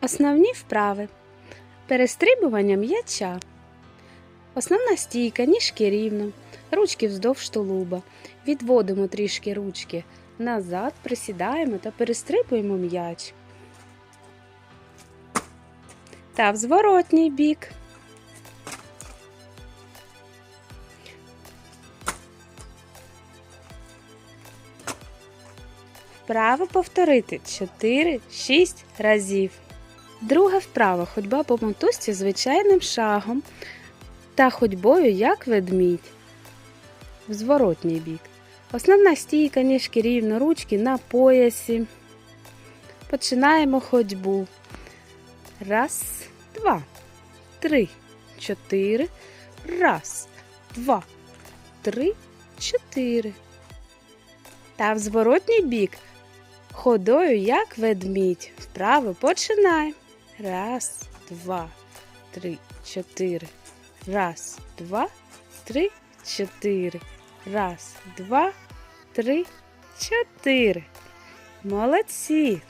Основні вправи. Перестрибування м'яча. Основна стійка, ніжки рівно, ручки вздовж тулуба. Відводимо трішки ручки назад, присідаємо та перестрибуємо м'яч. Та в зворотній бік. Вправо повторити 4-6 разів. Друга вправа ходьба по мотузці звичайним шагом та ходьбою як ведмідь. В зворотній бік. Основна стійка, ніжки рівно, ручки на поясі. Починаємо ходьбу. Раз, два, три, чотири. Раз, два, три, чотири. Та в зворотній бік ходою як ведмідь. Вправо починай. Раз, два, три, чотири. Раз, два, три, чотири. Раз, два, три, чотири. Молодці.